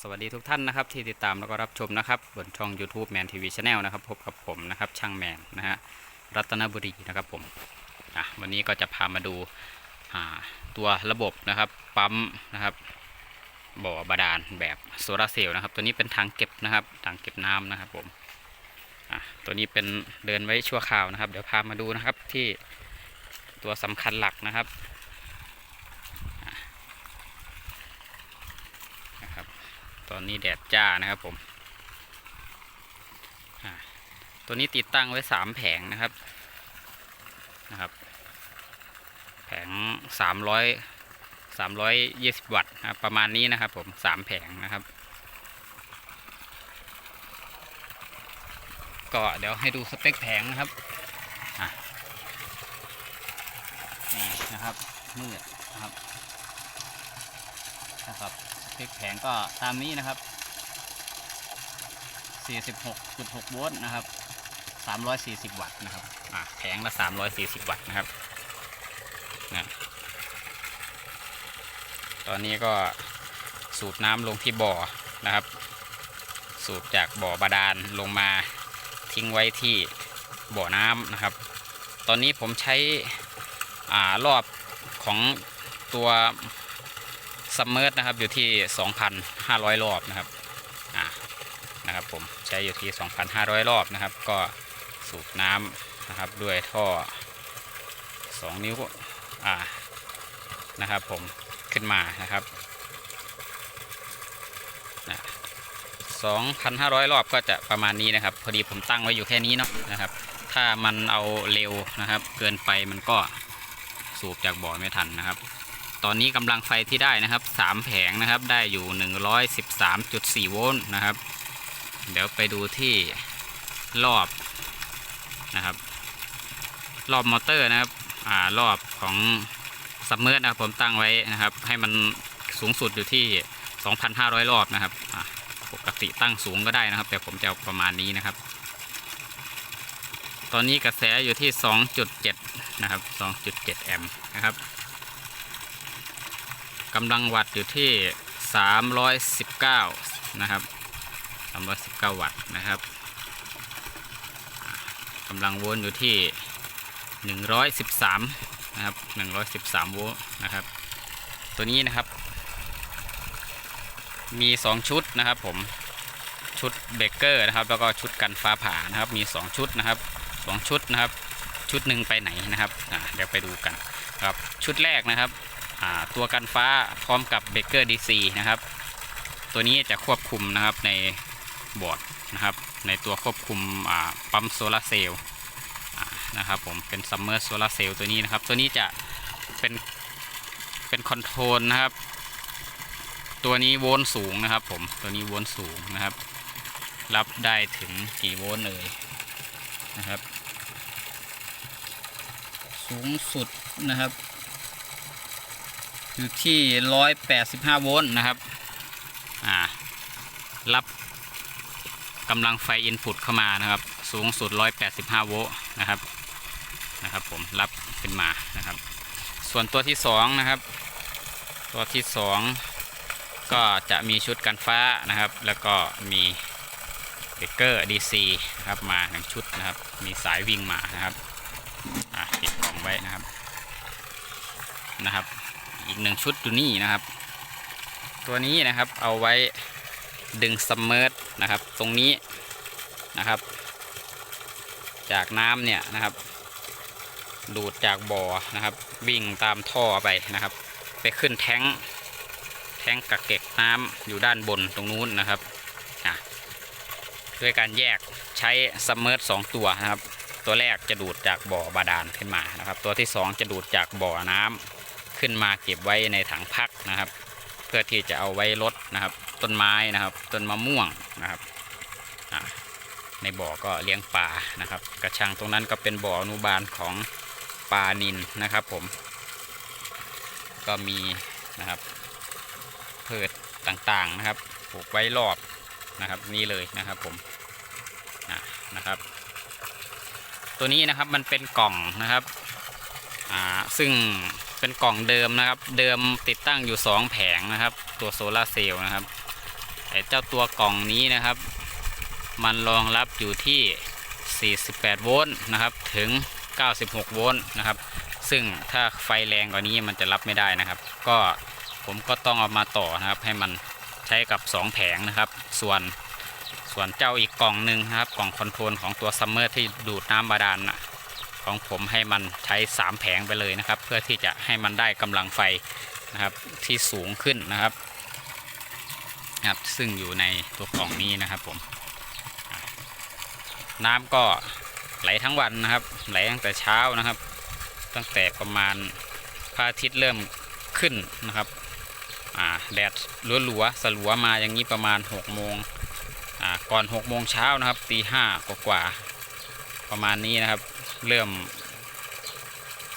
สวัสดีทุกท่านนะครับ ที่ติดตามแล้วก็รับชมนะครับ บนช่อง YouTube Man TV Channel นะครับ พบกับผมนะครับ ช่างแมนนะฮะรัตนบุรีนะครับผมอะวันนี้ก็จะพามาดูาตัวระบบนะครับปั๊มนะครับบ่อบาดาลแบบโซลาร์เซลล์นะครับ ตัวนี้เป็นถังเก็บนะครับถังเก็บน้ำนะครับผมตัวนี้เป็นเดินไว้ชั่วคราวนะครับ เดี๋ยวพามาดูนะครับที่ตัวสำคัญหลักนะครับ ตอนนี้แดดจ้านะครับผม ตัวนี้ติดตั้งไว้สามแผงนะครับนะครับ แผงสามร้อยสามร้อยยี่สิบวัตต์นะครับประมาณนี้นะครับผมสามแผงนะครับ ก็เดี๋ยวให้ดูสเปคแผงนะครับนี่นะครับมืดนะครับนะครับ สเปคแผงก็ตามนี้นะครับ 46.6 โวลต์นะครับ 340 วัตต์นะครับอ่าแผงละ 340 วัตต์นะครับนะตอนนี้ก็สูบน้ำลงที่บ่อนะครับ สูบจากบ่อบาดาลลงมาทิ้งไว้ที่บ่อน้ำนะครับ ตอนนี้ผมใช้อ่ารอบของตัว ซัมเมอร์นะครับอยู่ที่ 2,500 รอบนะครับอ่านะครับผมใช้อยู่ที่ 2,500 รอบนะครับ ก็สูบน้ำนะครับด้วยท่อ 2 นิ้วอ่านะครับผมขึ้นมานะครับนะ2,500 รอบก็จะประมาณนี้นะครับ พอดีผมตั้งไว้อยู่แค่นี้เนาะนะครับ ถ้ามันเอาเร็วนะครับ เกินไปมันก็สูบจากบ่อไม่ทันนะครับ ตอนนี้กำลังไฟที่ได้นะครับ3แผงนะครับได้อยู่113.4โวลต์นะครับ เดี๋ยวไปดูที่รอบนะครับ รอบมอเตอร์นะครับอ่ารอบของซัมเมอร์นะครับผมตั้งไว้นะครับ ให้มันสูงสุดอยู่ที่ 2,500 รอบนะครับปกติตั้งสูงก็ได้นะครับ แต่ผมจะเอาประมาณนี้นะครับ ตอนนี้กระแสอยู่ที่ 2.7 นะครับ 2.7 แอมป์นะครับ กำลังวัตต์อยู่ที่ 319 นะครับ 319 วัตต์นะครับกำลังโวลต์อยู่ที่ 113 นะครับ 113 โวลต์นะครับ ตัวนี้นะครับ มี 2 ชุดนะครับผมชุดเบรกเกอร์นะครับ แล้วก็ชุดกันฟ้าผ่านะครับ มี 2 ชุดนะครับ 2 ชุดนะครับ ชุดหนึ่งไปไหนนะครับเดี๋ยวไปดูกันครับ ชุดแรกนะครับ ตัวกันฟ้าพร้อมกับเบเกอร์ดีซีนะครับ ตัวนี้จะควบคุมนะครับในบอร์ดนะครับ ในตัวควบคุมปั๊มโซลาร์เซลล์นะครับผมเป็นซัมเมอร์โซลาร์เซลล์ตัวนี้นะครับ ตัวนี้จะเป็นเป็นคอนโทรลนะครับ ตัวนี้โวลต์สูงนะครับผมตัวนี้โวลต์สูงนะครับ รับได้ถึงกี่โวลต์เลยนะครับ สูงสุดนะครับ อยู่ที่ 185 โวลต์นะครับ อ่า รับกำลังไฟอินพุตเข้ามานะครับ สูงสุด 185 โวลต์นะครับ นะครับผม รับขึ้นมานะครับ ส่วนตัวที่ 2 นะครับ ตัวที่ 2 ก็จะมีชุดกันฟ้านะครับ แล้วก็มีเบรกเกอร์ DC นะครับ มาหนึ่งชุดนะครับ มีสายวิ่งมานะครับ อ่าติดกล่องไว้นะครับ นะครับ อีกหนึ่งชุดอยู่นี่นะครับ ตัวนี้นะครับเอาไว้ดึงซัมเมอร์นะครับ ตรงนี้นะครับ จากน้ำเนี่ยนะครับ ดูดจากบ่อนะครับ วิ่งตามท่อไปนะครับ ไปขึ้นแท้งแท้งกักเก็บน้ำอยู่ด้านบนตรงนู้นนะครับด้วยการแยกใช้ซัมเมอร์สองตัวนะครับ ตัวแรกจะดูดจากบ่อบาดาลขึ้นมานะครับ ตัวที่สองจะดูดจากบ่อน้ำ ขึ้นมาเก็บไว้ในถังพักนะครับ เพื่อที่จะเอาไว้ลดนะครับ ต้นไม้นะครับต้นมะม่วงนะครับในบ่อก็เลี้ยงปลานะครับ กระชังตรงนั้นก็เป็นบ่ออนุบาลของปลานินนะครับผม ก็มีนะครับเพืชต่างๆนะครับปลูกไว้รอบนะครับนี่เลยนะครับผมอะนะครับ ตัวนี้นะครับมันเป็นกล่องนะครับอ่าซึ่ง เป็นกล่องเดิมนะครับ เดิมติดตั้งอยู่ 2 แผงนะครับ ตัวโซลาเซลล์นะครับไอ้เจ้าตัวกล่องนี้นะครับ มันรองรับอยู่ที่ 48 โวลต์นะครับถึง 96 โวลต์นะครับ ซึ่งถ้าไฟแรงกว่านี้มันจะรับไม่ได้นะครับ ก็ผมก็ต้องเอามาต่อนะครับ ให้มันใช้กับ 2 แผงนะครับ ส่วนส่วนเจ้าอีกกล่องหนึ่งนะครับ กล่องคอนโทรลของตัวซัมเมอร์ที่ดูดน้ำบาดาลนะ ของผมให้มันใช้ 3 แผงไปเลยนะครับ เพื่อที่จะให้มันได้กำลังไฟนะครับที่สูงขึ้นนะครับนะครับซึ่งอยู่ในตัวกล่องนี้นะครับผม น้ำก็ไหลทั้งวันนะครับ ไหลตั้งแต่เช้านะครับ ตั้งแต่ประมาณพระอาทิตย์เริ่มขึ้นนะครับอ่าแดดลัวๆสลัวมาอย่างนี้ประมาณ6โมงอ่าก่อน6โมงเช้านะครับตีห้ากว่าๆประมาณนี้นะครับ เริ่ม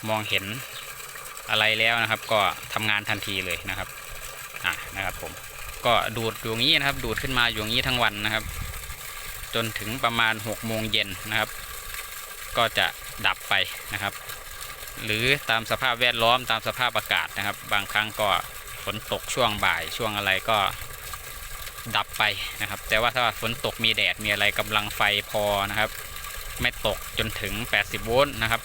มองเห็นอะไรแล้วนะครับ ก็ทำงานทันทีเลยนะครับอ่านะครับผมก็ดูดอยู่งนี้นะครับ ดูดขึ้นมาอยู่งนี้ทั้งวันนะครับ จนถึงประมาณ6โมงเย็นนะครับ ก็จะดับไปนะครับ หรือตามสภาพแวดล้อมตามสภาพอากาศนะครับ บางครั้งก็ฝนตกช่วงบ่ายช่วงอะไรก็ดับไปนะครับ แต่ว่าถ้าฝนตกมีแดดมีอะไรกำลังไฟพอนะครับ ไม่ตกจนถึง 80 โวลต์นะครับ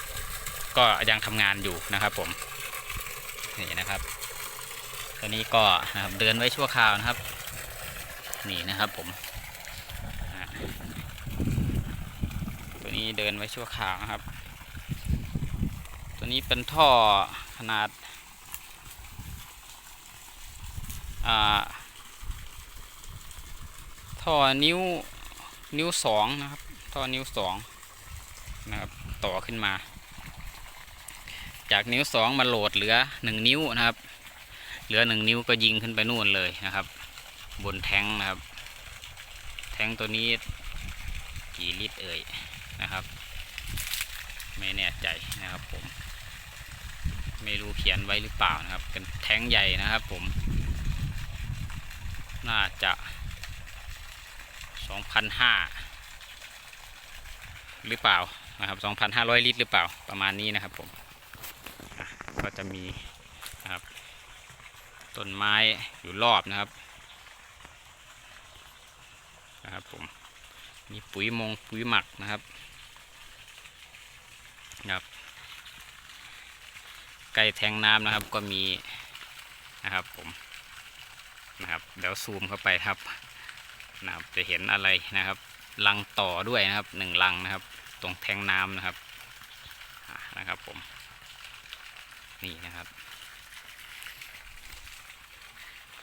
ก็ยังทำงานอยู่นะครับผม นี่นะครับ ตัวนี้ก็นะครับเดินไว้ชั่วคราวนะครับ นี่นะครับผม ตัวนี้เดินไว้ชั่วคราวนะครับ ตัวนี้เป็นท่อขนาดาท่อนิ้วนิ้วสองนะครับ ท่อนิ้วสอง นะครับต่อขึ้นมา จากนิ้วสองมาโหลดเหลือหนึ่งนิ้วนะครับ เหลือหนึ่งนิ้วก็ยิงขึ้นไปนู่นเลยนะครับ บนแท้งนะครับ แท้งตัวนี้กี่ลิตรเอ่ยนะครับ ไม่แน่ใจนะครับผม ไม่รู้เขียนไว้หรือเปล่านะครับ เป็นแท้งใหญ่นะครับผม น่าจะ2,500หรือเปล่า นะครับ 2,500 ลิตรหรือเปล่าประมาณนี้นะครับผมก็จะมีนะครับต้นไม้อยู่รอบนะครับนะครับผมมีปุ๋ยมงปุ๋ยหมักนะครับนะครับใกล้แทงน้ำนะครับก็มีนะครับผมนะครับเดี๋ยวซูมเข้าไปครับนะครับจะเห็นอะไรนะครับลังต่อด้วยนะครับหนึ่งลังนะครับ ตรงแทงน้ำนะครับนะครับผมนี่นะครับ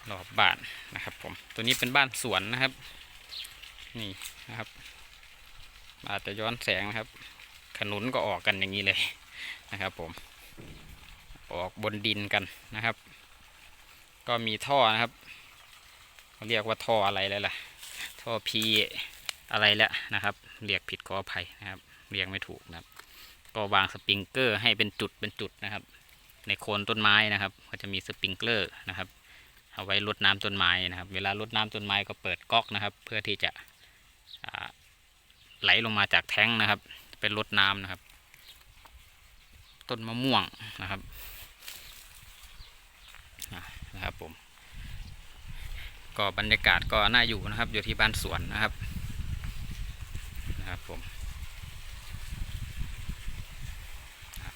รอบบ้านนะครับผมตัวนี้เป็นบ้านสวนนะครับ นี่นะครับอาจจะย้อนแสงนะครับ ขนุนก็ออกกันอย่างนี้เลยนะครับ ผม ออกบนดินกันนะครับ ก็มีท่อนะครับเขาเรียกว่าท่ออะไรแล้วล่ะ ท่อพีอะไรแล้วนะครับ เรียกผิดขออภัยนะครับ เรียกไม่ถูกนะครับ ก็วางสปริงเกอร์ให้เป็นจุดเป็นจุดนะครับ ในโคนต้นไม้นะครับ ก็จะมีสปริงเกอร์นะครับเอาไว้รดน้ำต้นไม้นะครับ เวลารดน้ำต้นไม้ก็เปิดก๊อกนะครับ เพื่อที่จะไหลลงมาจากแท้งนะครับ เป็นรดน้ำนะครับ ต้นมะม่วงนะครับนะครับผมก็บรรยากาศก็น่าอยู่นะครับ อยู่ที่บ้านสวนนะครับนะครับผมครับ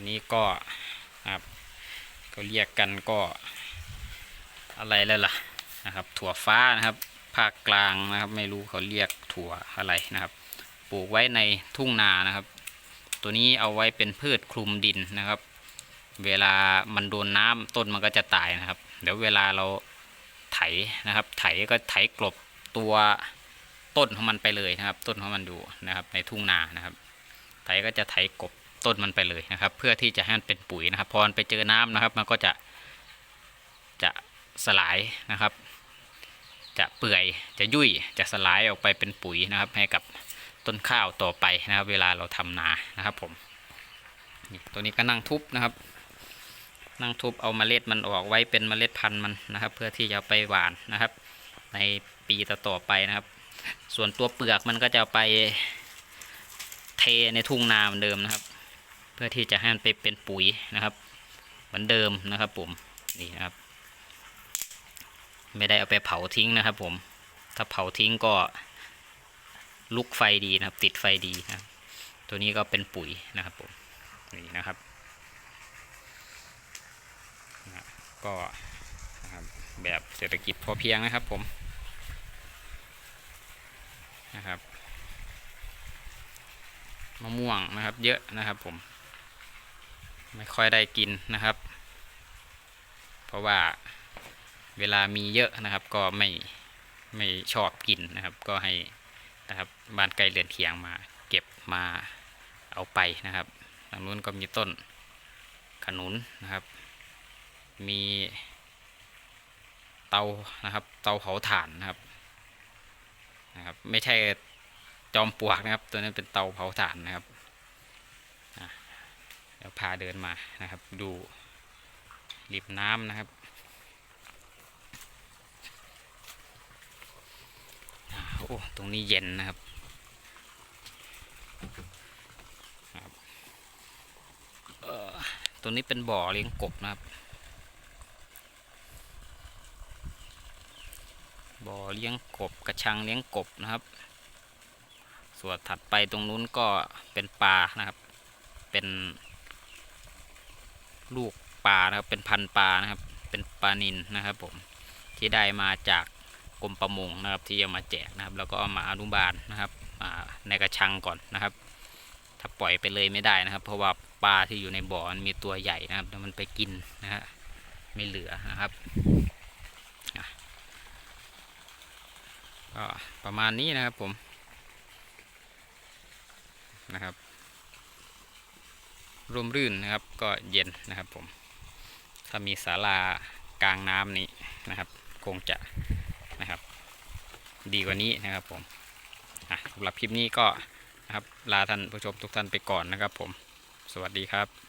ตัวนี้ก็ครับก็เรียกกันก็อะไรแล้วล่ะนะครับ ถั่วฟ้านะครับ ภาคกลางนะครับ ไม่รู้เขาเรียกถั่วอะไรนะครับ ปลูกไว้ในทุ่งนานะครับ ตัวนี้เอาไว้เป็นพืชคลุมดินนะครับ เวลามันโดนน้ำต้นมันก็จะตายนะครับ เดี๋ยวเวลาเราไถนะครับ ไถก็ไถกลบตัวต้นของมันไปเลยนะครับ ต้นของมันอยู่นะครับ ในทุ่งนานะครับ ไถก็จะไถกบ ต้นมันไปเลยนะครับ เพื่อที่จะให้มันเป็นปุ๋ยนะครับ พอมันไปเจอน้ำนะครับ มันก็จะจะสลายนะครับ จะเปื่อยจะยุ่ยจะสลายออกไปเป็นปุ๋ยนะครับ ให้กับต้นข้าวต่อไปนะครับ เวลาเราทำนานะครับ ผมตัวนี้ก็นั่งทุบนะครับ นั่งทุบเอาเมล็ดมันออกไว้เป็นเมล็ดพันธุ์มันนะครับ เพื่อที่จะไปหวานนะครับ ในปีต่อๆไปนะครับ ส่วนตัวเปลือกมันก็จะไปเทในทุ่งนาเหมือนเดิมนะครับ พื่อที่จะให้มันไปเป็นปุ๋ยนะครับ เหมือนเดิมนะครับผมนี่นะครับ ไม่ได้เอาไปเผาทิ้งนะครับ ผม ถ้าเผาทิ้งก็ลุกไฟดีนะครับ ติดไฟดีนะตัวนี้ก็เป็นปุ๋ยนะครับผมนี่นะครับนะก็นะครับแบบเศรษฐกิจพอเพียงนะครับผมนะครับมะม่วงนะครับ เยอะนะครับผม ไม่ค่อยได้กินนะครับ เพราะว่าเวลามีเยอะนะครับ ก็ไม่ไม่ชอบกินนะครับ ก็ให้นะครับบ้านไกลเรือนเคียงมา เก็บมาเอาไปนะครับทางนู้นก็มีต้นขนุนนะครับ มีเตานะครับ เตาเผาถ่านนะครับนะครับ ไม่ใช่จอมปลวกนะครับ ตัวนั้นเป็นเตาเผาถ่านนะครับ เดี๋ยวพาเดินมานะครับ ดูริมน้ำนะครับโอ้ตรงนี้เย็นนะครับครับเอ่อตรงนี้เป็นบ่อเลี้ยงกบนะครับ บ่อเลี้ยงกบกระชังเลี้ยงกบนะครับ ส่วนถัดไปตรงนู้นก็เป็นปลานะครับ เป็น ลูกปลานะครับ เป็นพันปลานะครับ เป็นปลานินนะครับ ผมที่ได้มาจากกรมประมงนะครับ ที่เอามาแจกนะครับ แล้วก็เอามาอนุบาลนะครับในกระชังก่อนนะครับ ถ้าปล่อยไปเลยไม่ได้นะครับ เพราะว่าปลาที่อยู่ในบ่อมันมีตัวใหญ่นะครับแล้วมันไปกินนะฮะไม่เหลือนะครับก็ประมาณนี้นะครับผมนะครับ ร่มรื่นนะครับ ก็เย็นนะครับผม ถ้ามีศาลากลางน้ำนี้นะครับ คงจะนะครับ ดีกว่านี้นะครับผมสำหรับคลิปนี้ก็นะครับลาท่านผู้ชมทุกท่านไปก่อนนะครับผม สวัสดีครับ